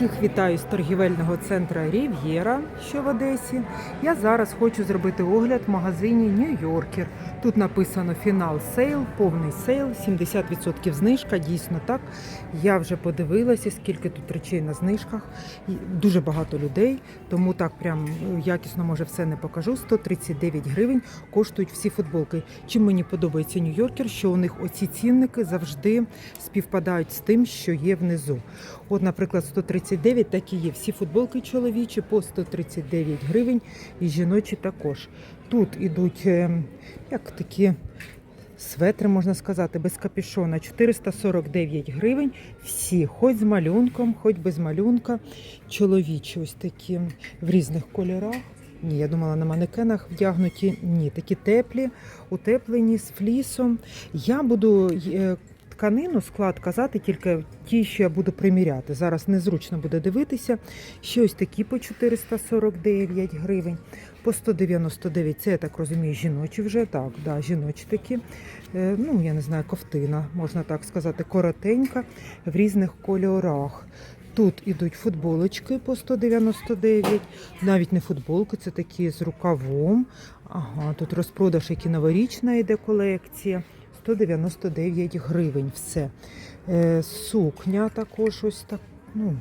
Всіх вітаю з торгівельного центру Рів'єра, що в Одесі. Я зараз хочу зробити огляд в магазині Нью-Йоркер. Тут написано фінал сейл, повний сейл, 70% знижка. Дійсно так. Я вже подивилася, скільки тут речей на знижках. Дуже багато людей, тому так прям е, якісно може все не покажу. 139 гривень коштують всі футболки. Чим мені подобається Нью-Йоркер, що у них оці цінники завжди співпадають з тим, що є внизу. От, наприклад, 139 так і є. Всі футболки чоловічі по 139 гривень і жіночі також. Тут ідуть е, як такі светри, можна сказати, без капюшона. 449 гривень. Всі, хоч з малюнком, хоч без малюнка. Чоловічі ось такі в різних кольорах. Ні, я думала на манекенах вдягнуті. Ні, такі теплі, утеплені з флісом. Я буду е, тканину, склад казати тільки ті, що я буду приміряти. Зараз незручно буде дивитися. Ще ось такі по 449 гривень, по 199. Це я так розумію, жіночі вже так, да, жіночі такі. Е, ну, я не знаю, ковтина, можна так сказати, коротенька в різних кольорах. Тут ідуть футболочки по 199, навіть не футболки, це такі з рукавом. Ага, тут розпродаж, які новорічна йде колекція. 199 гривень все. Е, сукня також ось так. Ну,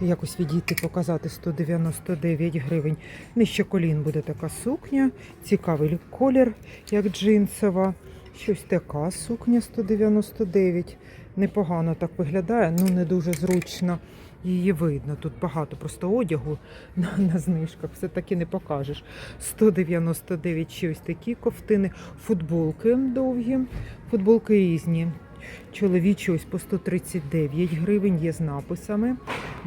якось відійти, показати 199 гривень. Нижче колін буде така сукня. Цікавий колір, як джинсова. Щось така сукня 199. Непогано так виглядає, ну не дуже зручно. Її видно. Тут багато просто одягу на, на знижках. Все таки не покажеш. 199 ще ось такі ковтини, футболки довгі, футболки різні. Чоловічі по 139 гривень є з написами.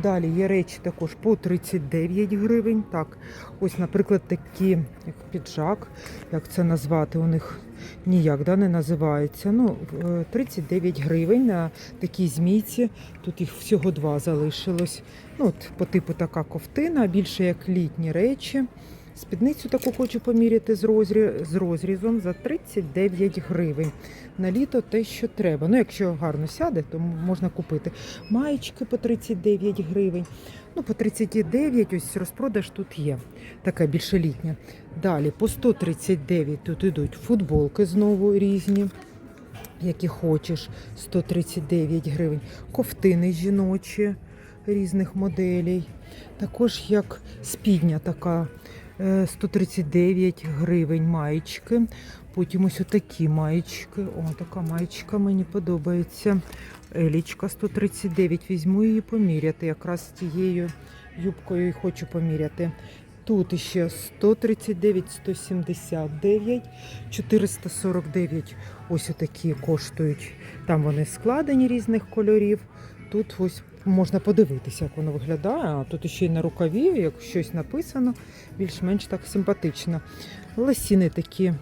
Далі є речі також по 39 гривень. Так, ось, наприклад, такі, як піджак, як це назвати, у них ніяк да, не називається. Ну, е, 39 гривень на такій змійці. Тут їх всього два залишилось. Ну, от, по типу така ковтина, більше як літні речі. Спідницю таку хочу поміряти з розрізом за 39 гривень. На літо те, що треба. Ну, якщо гарно сяде, то можна купити. Маєчки по 39 гривень. Ну, по 39 ось розпродаж тут є. Така більше літня. Далі по 139 тут йдуть футболки знову різні. Які хочеш, 139 гривень. Ковтини жіночі різних моделей. Також як спідня така е, 139 гривень маєчки. Потім ось отакі маєчки. О, така маєчка мені подобається. Елічка 139. Візьму її поміряти. Якраз з тією юбкою і хочу поміряти. Тут ще 139, 179, 449. Ось отакі коштують. Там вони складені різних кольорів. Тут ось можна подивитися, як воно виглядає. А тут ще й на рукаві, як щось написано, більш-менш так симпатично. Лосіни такі.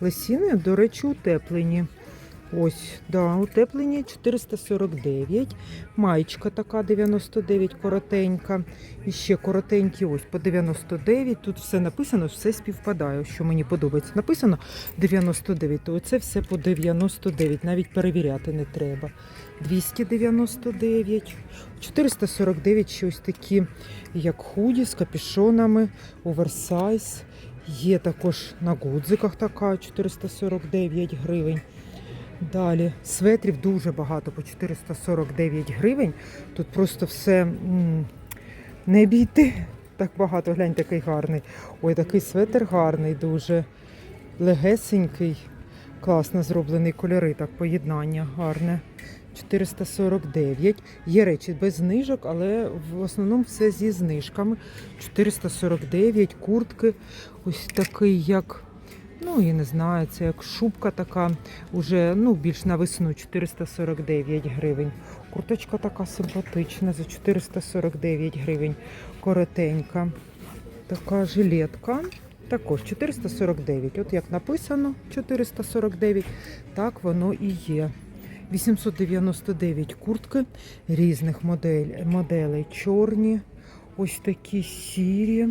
Лосіни, до речі, утеплені. Ось, да, утеплені 449. Маєчка така 99, коротенька. І ще коротенькі, ось по 99. Тут все написано, все співпадає, що мені подобається. Написано 99, то це все по 99, навіть перевіряти не треба. 299, 449 щось такі, як худі з капюшонами, оверсайз. Є також на гудзиках така 449 гривень. Далі светрів дуже багато по 449 гривень. Тут просто все не обійти. Так багато, глянь, такий гарний. Ой, такий светр гарний, дуже легесенький, класно зроблений кольори, так, поєднання гарне. 449. Є речі без знижок, але в основному все зі знижками. 449, куртки. Ось такий, як, ну я не знаю, це як шубка така, уже ну, більш на весну 449 гривень. Курточка така симпатична за 449 гривень. Коротенька. Така жилетка. Також 449. От як написано 449, так воно і є. 899 куртки різних модель, моделей. Чорні, ось такі сірі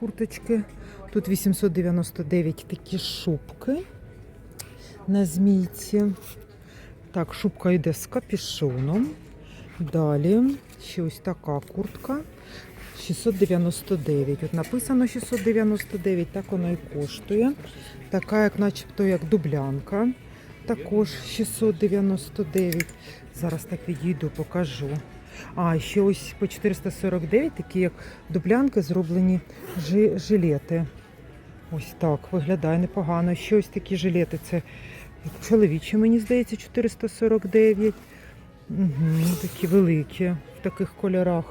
курточки. Тут 899 такі шубки на змійці. Так, шубка йде з капюшоном. Далі Ще ось така куртка. 699. От написано 699, так воно і коштує. Така, як начебто, як дублянка. Також 699. Зараз так відійду, покажу. А, ще ось по 449, такі як дублянки, зроблені жилети. Ось так, виглядає непогано. Ще ось такі жилети. Це чоловічі, мені здається, 449. Угу, такі великі в таких кольорах.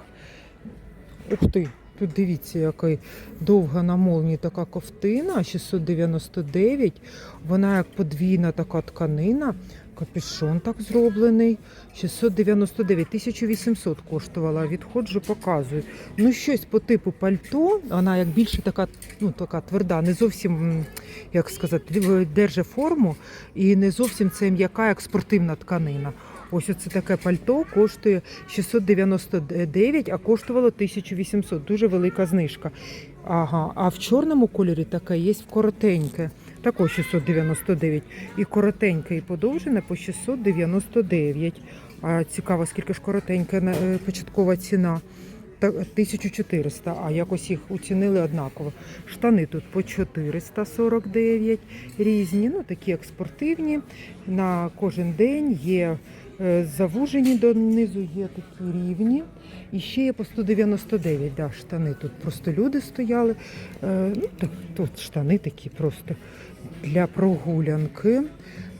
Ух ти, тут дивіться, яка довга на молнії така ковтина, 699. Вона як подвійна така тканина. Капюшон так зроблений. 699, 1800 коштувала. Відходжу, показую. Ну, щось по типу пальто, вона як більше така, ну, така тверда, не зовсім, як сказати, в- форму і не зовсім це м'яка, як спортивна тканина. Ось оце таке пальто коштує 699, а коштувало 1800. Дуже велика знижка. Ага, а в чорному кольорі таке є коротеньке. Також 699. І коротеньке, і подовжене по 699. А цікаво, скільки ж коротенька е, початкова ціна. Та- 1400, а якось їх оцінили однаково. Штани тут по 449 різні, ну такі як спортивні. На кожен день є е, завужені донизу, є такі рівні. І ще є по 199 да, штани. Тут просто люди стояли. Е, ну, тут штани такі просто для прогулянки.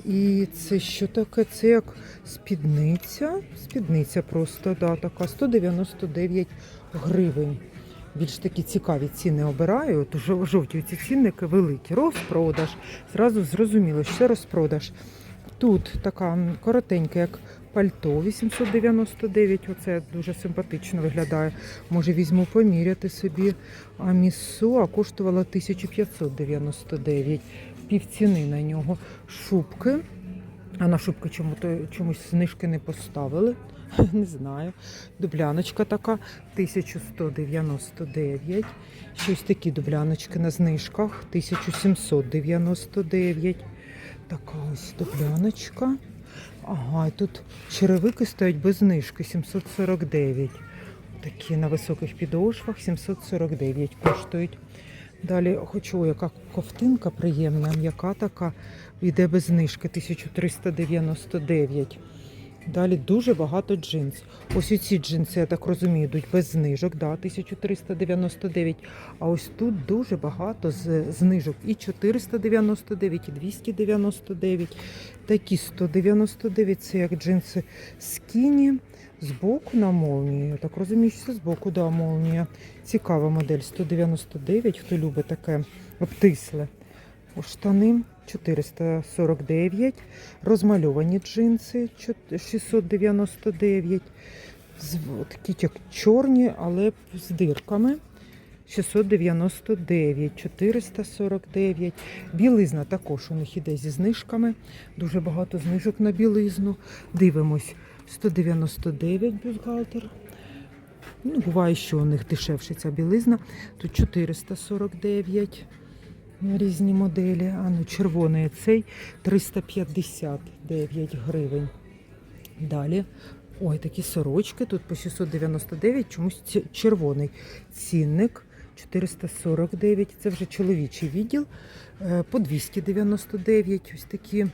І це що таке? Це як спідниця. Спідниця просто, да, така 199 гривень. Більш такі цікаві ціни обираю. От жовті ці цінники великі. Розпродаж. Зразу зрозуміло, що це розпродаж. Тут така коротенька, як пальто 899. Оце дуже симпатично виглядає. Може, візьму поміряти собі. А місо коштувало 1599. Півціни на нього. Шубки. А на шубки чому то чомусь знижки не поставили. Не знаю. Дубляночка така 1199. Щось такі дубляночки на знижках 1799. Така ось дубляночка. Ага, і тут черевики стоять без знижки 749. Такі на високих підошвах 749 коштують. Далі хочу, яка ковтинка приємна, м'яка така, йде без знижки 1399. Далі дуже багато джинс. Ось ці джинси, я так розумію, йдуть без знижок, да, 1399. А ось тут дуже багато знижок. І 499, і 299. Такі 199, це як джинси скіні. Збоку на молнії. Я так розумію, що це збоку, да, молнія. Цікава модель 199, хто любить таке обтисле. О, штани 449, розмальовані джинси 699, такі чорні, але з дирками. 699, 449. Білизна також у них іде зі знижками. Дуже багато знижок на білизну. Дивимось. 199 бюстгальтер. Ну, буває, що у них дешевше ця білизна. Тут 449 різні моделі. А ну, червоний цей 359 гривень. Далі. Ой, такі сорочки. Тут по 699, чомусь червоний цінник. 449, це вже чоловічий відділ. Е, По 299 ось такі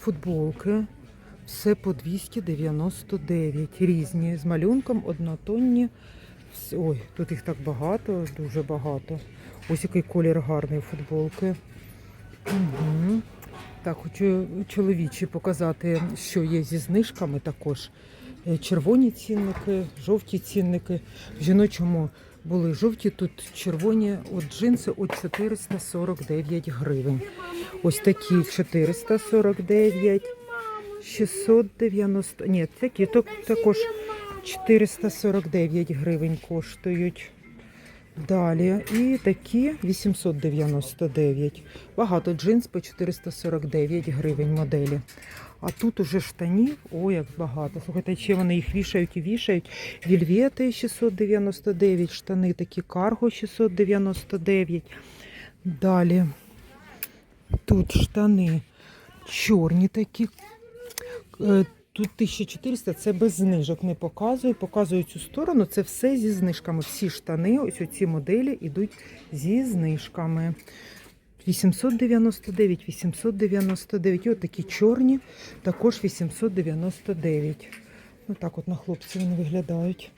футболки. Все по 299. Різні з малюнком, однотонні. Ой, тут їх так багато, дуже багато. Ось який колір гарний футболки. Угу. Так, хочу чоловічі показати, що є зі знижками також. Е, Червоні цінники, жовті цінники. В жіночому були жовті, тут червоні от джинси от 449 гривень. Ось такі 449. 690, ні, такі також 449 гривень коштують. Далі і такі 899. Багато джинс по 449 гривень моделі. А тут уже штанів, ой, як багато. Слухайте, ще вони їх вішають і вішають. Вільвети 699, штани такі карго 699. Далі тут штани чорні такі. Тут 1400 це без знижок. Не показую. Показую цю сторону. Це все зі знижками. Всі штани, ось оці моделі йдуть зі знижками. 899, 899. І от такі чорні, також 899. Ну так от на хлопці вони виглядають.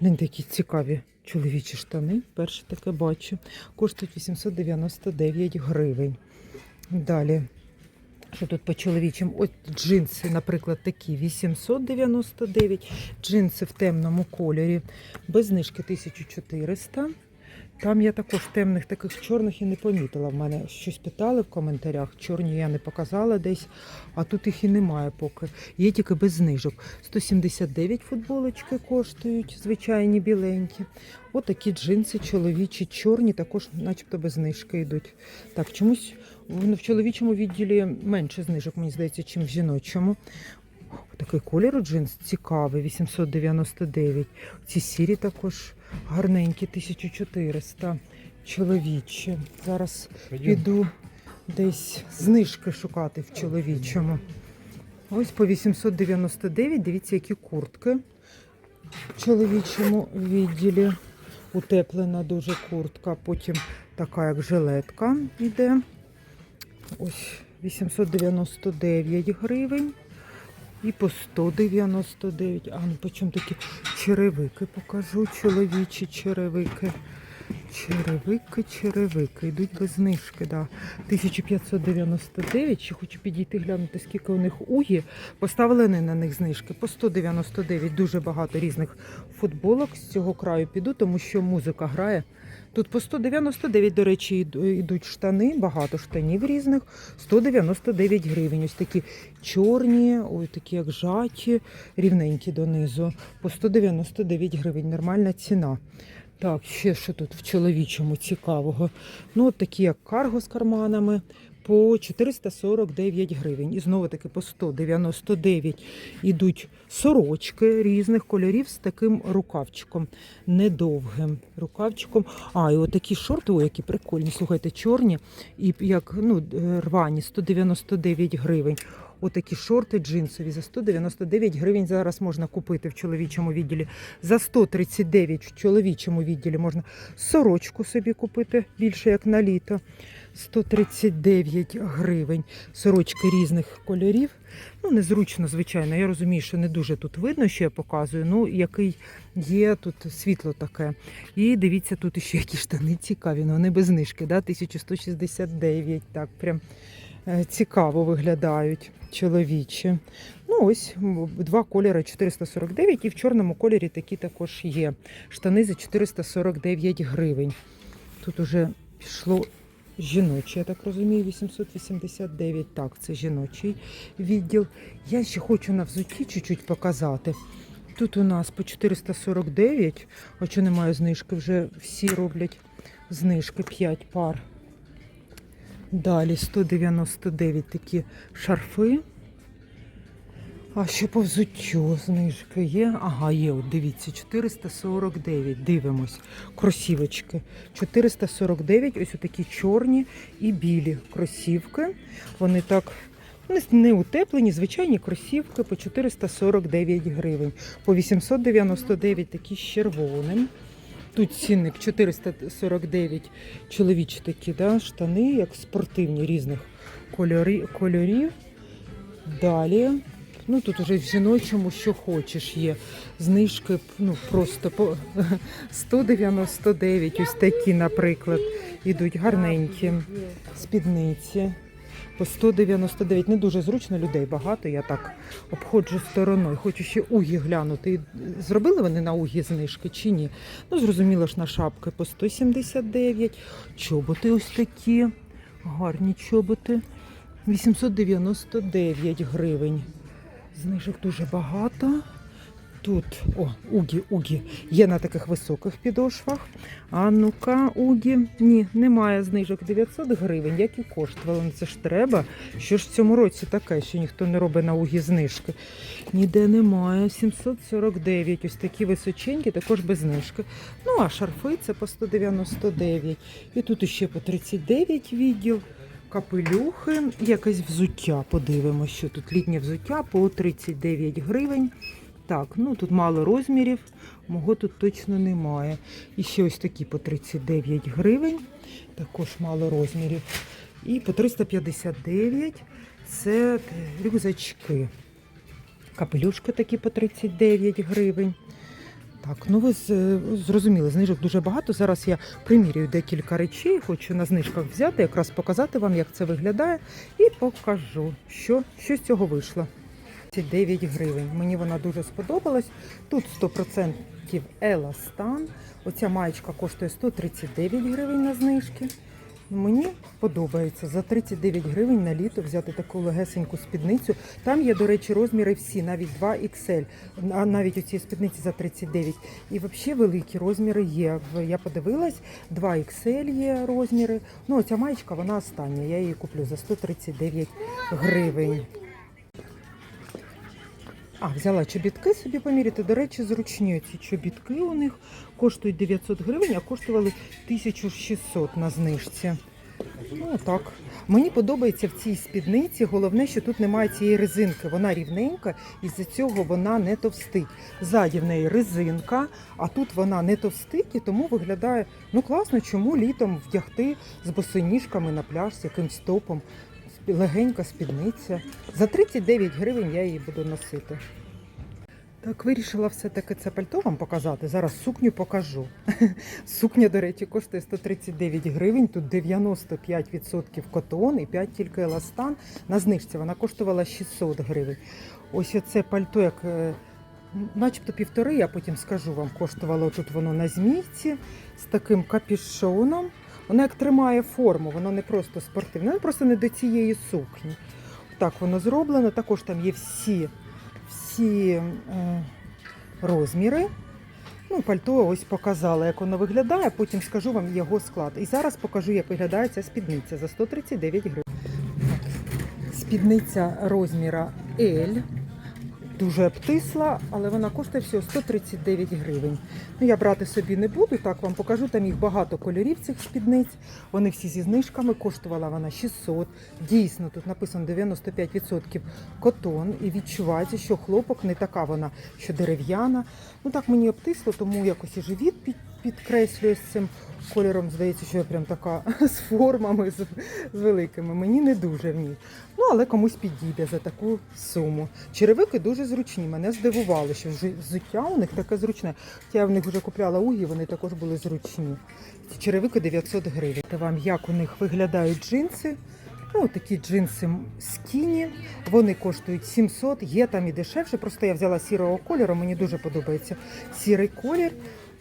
Гляньте, які цікаві чоловічі штани. Перше таке бачу. Коштують 899 гривень. Далі. Що тут по чоловічим? Ось джинси, наприклад, такі 899. Джинси в темному кольорі. Без знижки 1400. Там я також темних таких чорних і не помітила. В мене щось питали в коментарях. Чорні я не показала десь, а тут їх і немає поки. Є тільки без знижок. 179 футболочки коштують, звичайні біленькі. Отакі джинси чоловічі, чорні, також, начебто, без знижки йдуть. Так, чомусь в чоловічому відділі менше знижок, мені здається, чим в жіночому. Такий колір джинс цікавий, 899. Ці сірі також гарненькі, 1400. Чоловічі. Зараз піду десь знижки шукати в чоловічому. Ось по 899. Дивіться, які куртки в чоловічому відділі. Утеплена дуже куртка. Потім така, як жилетка йде. Ось 899 гривень. І по 199. А ну по чому такі черевики покажу. Чоловічі черевики. Черевики, черевики. Йдуть без знижки, да. 1599. Ще хочу підійти глянути, скільки у них угі. Поставили не на них знижки. По 199. Дуже багато різних футболок з цього краю піду, тому що музика грає. Тут по 199, до речі, йдуть штани, багато штанів різних. 199 гривень. Ось такі чорні, ось такі як жаті, рівненькі донизу. По 199 гривень. Нормальна ціна. Так, ще що тут в чоловічому цікавого. Ну, от такі як карго з карманами. По 449 гривень. І знову таки по 199 ідуть сорочки різних кольорів з таким рукавчиком, недовгим рукавчиком. А, і отакі шорти, о, які прикольні. Слухайте, чорні і як ну, рвані 199 гривень. Отакі шорти джинсові за 199 гривень зараз можна купити в чоловічому відділі. За 139 в чоловічому відділі можна сорочку собі купити більше як на літо. 139 гривень. Сорочки різних кольорів. Ну, незручно, звичайно. Я розумію, що не дуже тут видно, що я показую. Ну, який є тут світло таке. І дивіться, тут ще які штани цікаві. Ну, вони без знижки, да? 1169. Так, прям е, цікаво виглядають чоловічі. Ну, ось два кольори 449 і в чорному кольорі такі також є. Штани за 449 гривень. Тут уже пішло жіноче, я так розумію, 889. Так, це жіночий відділ. Я ще хочу на взутті чуть-чуть показати. Тут у нас по 449, а немає знижки, вже всі роблять знижки 5 пар. Далі 199 такі шарфи. А ще по взуттю знижки є. Ага, є, от дивіться, 449. Дивимось. Кросівочки. 449, ось такі чорні і білі кросівки. Вони так не утеплені, звичайні кросівки по 449 гривень. По 899 такі з червоним. Тут цінник 449 чоловічі такі, да, штани, як спортивні різних кольорів. Далі. Ну тут уже в жіночому, що хочеш, є. Знижки ну, просто по 199, ось такі, наприклад, ідуть гарненькі спідниці. По 199. Не дуже зручно, людей багато. Я так обходжу стороною. Хочу ще угі глянути. Зробили вони на угі знижки чи ні? Ну, зрозуміло ж на шапки по 179. Чоботи ось такі. Гарні чоботи. 899 гривень. Знижок дуже багато. Тут, о, угі, угі, є на таких високих підошвах. А ну-ка, угі. Ні, немає знижок 900 гривень, як і коштували. Ну, Це ж треба. Що ж в цьому році таке, що ніхто не робить на угі знижки? Ніде немає. 749. Ось такі височенькі, також без знижки. Ну, а шарфи це по 199. І тут іще по 39 відділ. Капелюхи, якесь взуття. Подивимося, що тут літнє взуття по 39 гривень. Так, ну тут мало розмірів, мого тут точно немає. І ще ось такі по 39 гривень, також мало розмірів. І по 359 це рюкзачки. Капелюшки такі по 39 гривень. Так, ну ви зрозуміли, знижок дуже багато. Зараз я примірюю декілька речей, хочу на знижках взяти, якраз показати вам, як це виглядає, і покажу, що, що з цього вийшло. 9 гривень. Мені вона дуже сподобалась. Тут 100% еластан. Оця маєчка коштує 139 гривень на знижки. Мені подобається за 39 гривень на літо взяти таку легесеньку спідницю. Там є, до речі, розміри всі, навіть 2 XL, а навіть у цій спідниці за 39. І взагалі великі розміри є. Я подивилась, 2 XL є розміри. Ну, ця маєчка, вона остання. Я її куплю за 139 гривень. А, взяла чобітки собі поміряти. До речі, зручні ці чобітки у них коштують 900 гривень, а коштували 1600 на знижці. Ну так. Мені подобається в цій спідниці. Головне, що тут немає цієї резинки. Вона рівненька, і з-за цього вона не товстить. Ззаді в неї резинка, а тут вона не товстить, і тому виглядає ну класно, чому літом вдягти з босоніжками на пляж з якимсь топом. Легенька спідниця. За 39 гривень я її буду носити. Так, вирішила все-таки це пальто вам показати. Зараз сукню покажу. Сукня, до речі, коштує 139 гривень. Тут 95% котон і 5 тільки еластан. На знижці вона коштувала 600 гривень. Ось оце пальто, як е, начебто півтори, я потім скажу вам, коштувало тут воно на змійці з таким капюшоном. Воно як тримає форму, воно не просто спортивне, воно просто не до цієї сукні. Так воно зроблено. Також там є всі, всі е, розміри. Ну, пальто ось показала, як воно виглядає, потім скажу вам його склад. І зараз покажу, як виглядає ця спідниця за 139 гривень. Спідниця розміра L. Дуже обтисла, але вона коштує всього 139 гривень. Ну, я брати собі не буду, так вам покажу. Там їх багато кольорів цих спідниць. Вони всі зі знижками. Коштувала вона 600. Дійсно, тут написано 95% котон. І відчувається, що хлопок не така вона, що дерев'яна. Ну так мені обтисло, тому якось і живіт під, підкреслює з цим кольором. Здається, що я прям така з формами, з, з великими. Мені не дуже в ній. Ну, але комусь підійде за таку суму. Черевики дуже зручні. Мене здивувало, що взуття у них таке зручне. Я в них вже купляла угі, вони також були зручні. Ці черевики 900 гривень. Та вам як у них виглядають джинси. Ну, такі джинси скіні, вони коштують 700, є там і дешевше. Просто я взяла сірого кольору, мені дуже подобається сірий колір.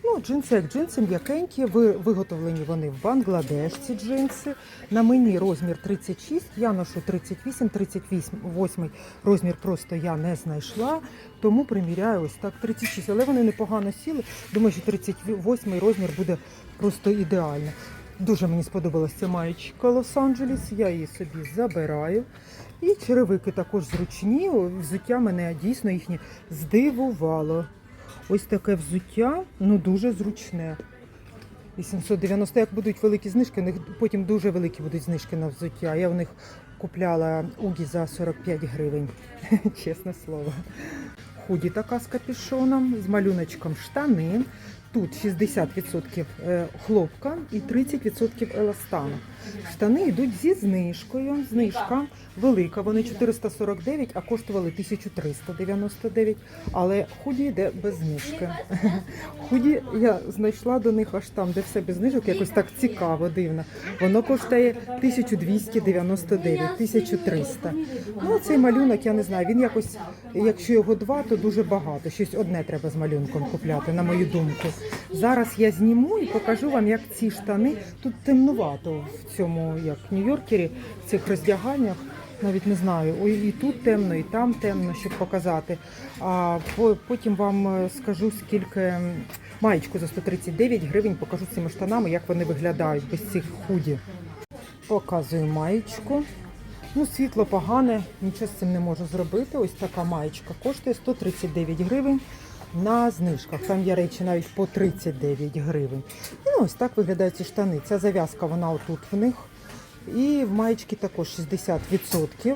Ну, джинси як джинси, м'якенькі, ви- виготовлені вони в Бангладеш, ці джинси. На мені розмір 36, я ношу 38, 38 розмір просто я не знайшла, тому приміряю ось так 36. Але вони непогано сіли. Думаю, що 38 розмір буде просто ідеально. Дуже мені сподобалася ця маєчка Лос-Анджелес, я її собі забираю. І черевики також зручні. Взуття мене дійсно їхнє здивувало. Ось таке взуття, ну дуже зручне. 890, як будуть великі знижки, у них потім дуже великі будуть знижки на взуття. Я в них купляла угі за 45 гривень, чесне слово. Худі така з капюшоном, з малюночком штани. Тут 60% е, хлопка і 30% еластану. Штани йдуть зі знижкою. Знижка велика. Вони 449, а коштували 1399. Але худі йде без знижки. Худі я знайшла до них аж там, де все без знижок, якось так цікаво, дивно. Воно коштує 1299, 1300. Ну, цей малюнок, я не знаю, він якось, якщо його два, то дуже багато. Щось одне треба з малюнком купляти, на мою думку. Зараз я зніму і покажу вам, як ці штани тут темнувато в цьому, як в Нью-Йоркері, в цих роздяганнях. Навіть не знаю, ой, і тут темно, і там темно, щоб показати. А потім вам е, скажу, скільки маєчку за 139 гривень покажу цими штанами, як вони виглядають без цих худі. Показую маєчку. Ну, світло погане, нічого з цим не можу зробити. Ось така маєчка коштує 139 гривень на знижках. Там є речі навіть по 39 гривень. Ну, ось так виглядають ці штани. Ця зав'язка, вона отут в них. І в маєчки також 60%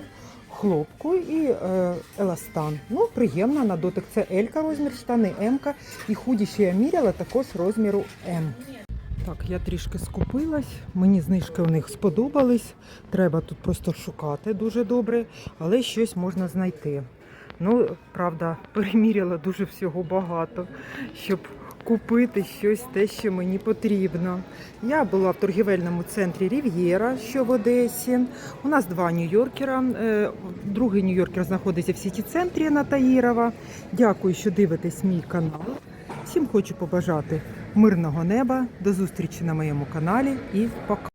хлопку і е, еластан. Ну, приємно на дотик. Це Елька розмір, штани М-ка і худі, що я міряла, також розміру М. Так, я трішки скупилась. Мені знижки у них сподобались. Треба тут просто шукати дуже добре, але щось можна знайти. Ну, правда, переміряла дуже всього багато, щоб купити щось те, що мені потрібно. Я була в торгівельному центрі Рів'єра, що в Одесі. У нас два Нью-Йоркера. Е, Другий Нью-Йоркер знаходиться в сіті центрі на Таїрова. Дякую, що дивитесь мій канал. Всім хочу побажати мирного неба. До зустрічі на моєму каналі і пока.